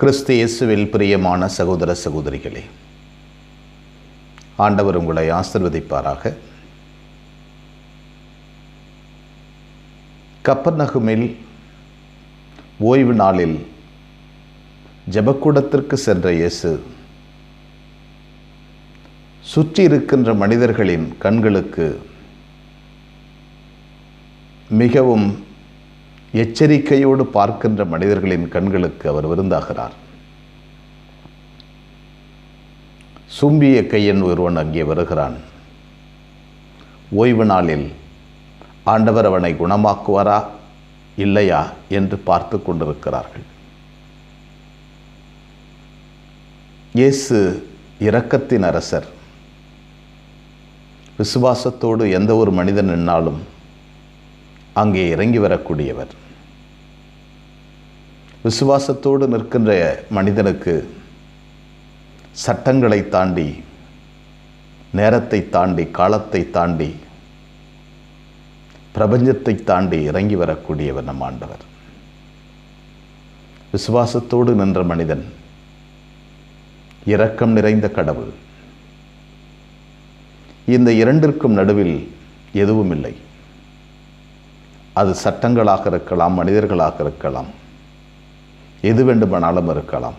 கிறிஸ்து இயேசுவில் பிரியமான சகோதர சகோதரிகளே ஆண்டவர் உங்களை ஆசிர்வதிப்பாராக. கப்பர்நகுமில் ஓய்வு நாளில் ஜெபக்கூடத்திற்கு சென்ற இயேசு சுற்றி இருக்கின்ற மனிதர்களின் கண்களுக்கு மிகவும் எச்சரிக்கையோடு பார்க்கின்ற மனிதர்களின் கண்களுக்கு அவர் விருந்தாகிறார். சும்பிய கையன் ஒருவன் அங்கே வருகிறான். ஓய்வு நாளில் ஆண்டவர் அவனை குணமாக்குவாரா இல்லையா என்று பார்த்து கொண்டிருக்கிறார்கள். இயேசு இரக்கத்தின் அரசர். விசுவாசத்தோடு எந்த ஒரு மனிதன் நின்னாலும் அங்கே இறங்கி வரக்கூடியவர். விசுவாசத்தோடு நிற்கின்ற மனிதனுக்கு சட்டங்களை தாண்டி நேரத்தை தாண்டி காலத்தை தாண்டி பிரபஞ்சத்தை தாண்டி இறங்கி வரக்கூடியவர் நம் ஆண்டவர். விசுவாசத்தோடு நின்ற மனிதன் இரக்கம் நிறைந்த கடவுள். இந்த இரண்டிற்கும் நடுவில் எதுவும் இல்லை. அது சட்டங்களாக இருக்கலாம் மனிதர்களாக இருக்கலாம் எது வேண்டுமானாலும் இருக்கலாம்.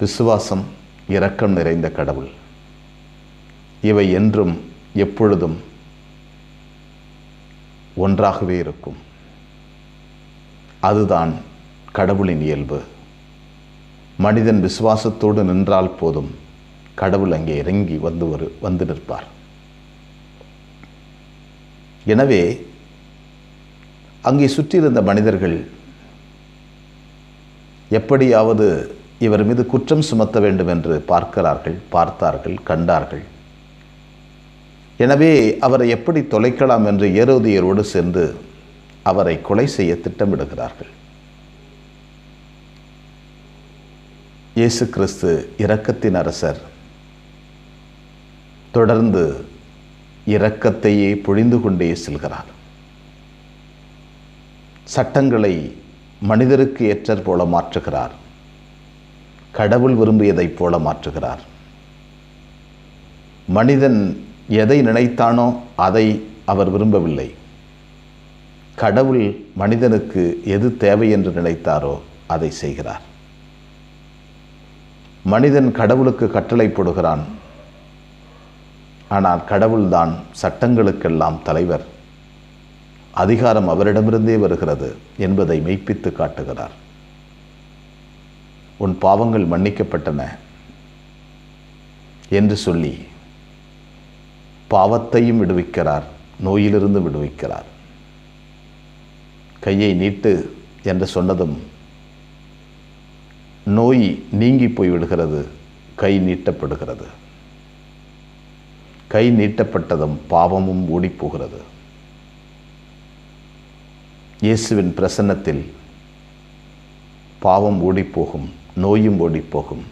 விசுவாசம் இரக்கம் நிறைந்த கடவுள். இவை என்றும் எப்பொழுதும் ஒன்றாகவே இருக்கும். அதுதான் கடவுளின் இயல்பு. மனிதன் விசுவாசத்தோடு நின்றால் போதும் கடவுள் அங்கே இறங்கி வந்து ஒரு வந்து நிற்பார். எனவே அங்கே சுற்றியிருந்த மனிதர்கள் எப்படியாவது இவர் மீது குற்றம் சுமத்த வேண்டும் என்று பார்க்கிறார்கள் பார்த்தார்கள் கண்டார்கள். எனவே அவரை எப்படி தொலைக்கலாம் என்று ஏரோதியரோடு சென்று அவரை கொலை செய்ய திட்டமிடுகிறார்கள். இயேசு கிறிஸ்து இரக்கத்தின் அரசர். தொடர்ந்து இரக்கத்தையே பொழிந்து கொண்டே செல்கிறார். சட்டங்களை மனிதருக்கு ஏற்றற் போல மாற்றுகிறார். கடவுள் விரும்பியதைப் போல மாற்றுகிறார். மனிதன் எதை நினைத்தானோ அதை அவர் விரும்பவில்லை. கடவுள் மனிதனுக்கு எது தேவை என்று நினைத்தாரோ அதை செய்கிறார். மனிதன் கடவுளுக்கு கட்டளை போடுகிறான். ஆனால் கடவுள்தான் சட்டங்களுக்கெல்லாம் தலைவர். அதிகாரம் அவரிடமிருந்தே வருகிறது என்பதை மெய்ப்பித்து காட்டுகிறார். உன் பாவங்கள் மன்னிக்கப்பட்டன என்று சொல்லி பாவத்தையும் விடுவிக்கிறார் நோயிலிருந்து விடுவிக்கிறார். கையை நீட்டு என்று சொன்னதும் நோய் நீங்கி போய்விடுகிறது கை நீட்டப்படுகிறது. கை நீட்டப்பட்டதும் பாவமும் ஓடிப்போகிறது. இயேசுவின் பிரசன்னத்தில் பாவம் ஓடிப்போகும் நோயும் ஓடிப்போகும்.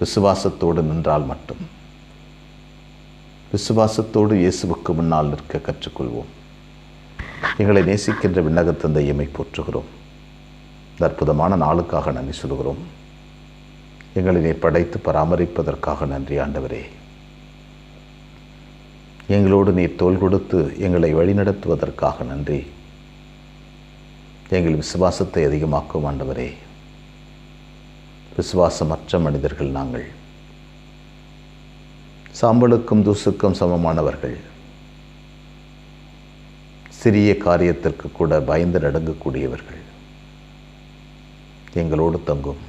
விசுவாசத்தோடு நின்றால் மட்டும். விசுவாசத்தோடு இயேசுவுக்கு முன்னால் நிற்க கற்றுக்கொள்வோம். எங்களை நேசிக்கின்ற விண்ணகத்தந்தை எம்மை போற்றுகிறோம். அற்புதமான நாளுக்காக நன்றி சொல்கிறோம் எங்களை நீர் படைத்து பராமரிப்பதற்காக நன்றி ஆண்டவரே. எங்களோடு நீர் தோல் கொடுத்து எங்களை வழிநடத்துவதற்காக நன்றி. எங்கள் விசுவாசத்தை அதிகமாக்கும் ஆண்டவரே. விசுவாசமற்ற மனிதர்கள் நாங்கள். சாம்பலுக்கும் தூசுக்கும் சமமானவர்கள். சிறிய காரியத்திற்கு கூட பயந்து நடங்கக்கூடியவர்கள். எங்களோடு தங்கும்.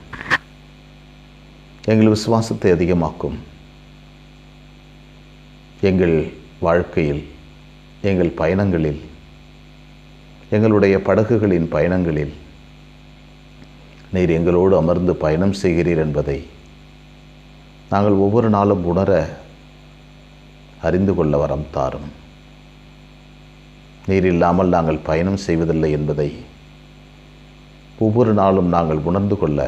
எங்கள் விசுவாசத்தை அதிகமாக்கும். எங்கள் வாழ்க்கையில் எங்கள் பயணங்களில் எங்களுடைய படகுகளின் பயணங்களில் நீர் எங்களோடு அமர்ந்து பயணம் செய்கிறீர் என்பதை நாங்கள் ஒவ்வொரு நாளும் உணர அறிந்து கொள்ள வரம் தாரும். நீர் இல்லாமல் நாங்கள் பயணம் செய்வதில்லை என்பதை ஒவ்வொரு நாளும் நாங்கள் உணர்ந்து கொள்ள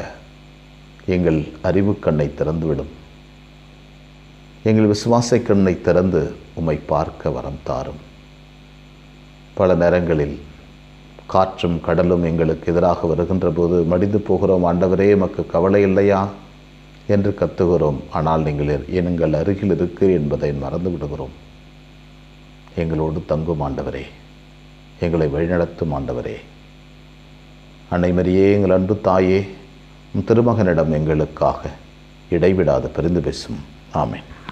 எங்கள் அறிவு கண்ணை திறந்துவிடும். எங்கள் விசுவாச கண்ணை திறந்து உம்மை பார்க்க வரம் தாரும். பல நேரங்களில் காற்றும் கடலும் எங்களுக்கு எதிராக வருகின்ற போது மடிந்து போகிறோம். ஆண்டவரே எமக்கு கவலை இல்லையா? என்று கத்துகிறோம். ஆனால் நீங்கள் எங்கள் அருகில் இருக்கு என்பதை மறந்து விடுகிறோம். எங்களோடு தங்கும் ஆண்டவரே எங்களை வழிநடத்தும் ஆண்டவரே. அன்னைமரியே எங்கள் அன்பு தாயே திருமகனிடம் எங்களுக்காக இடைவிடாது பிரிந்து பேசும். ஆமேன்.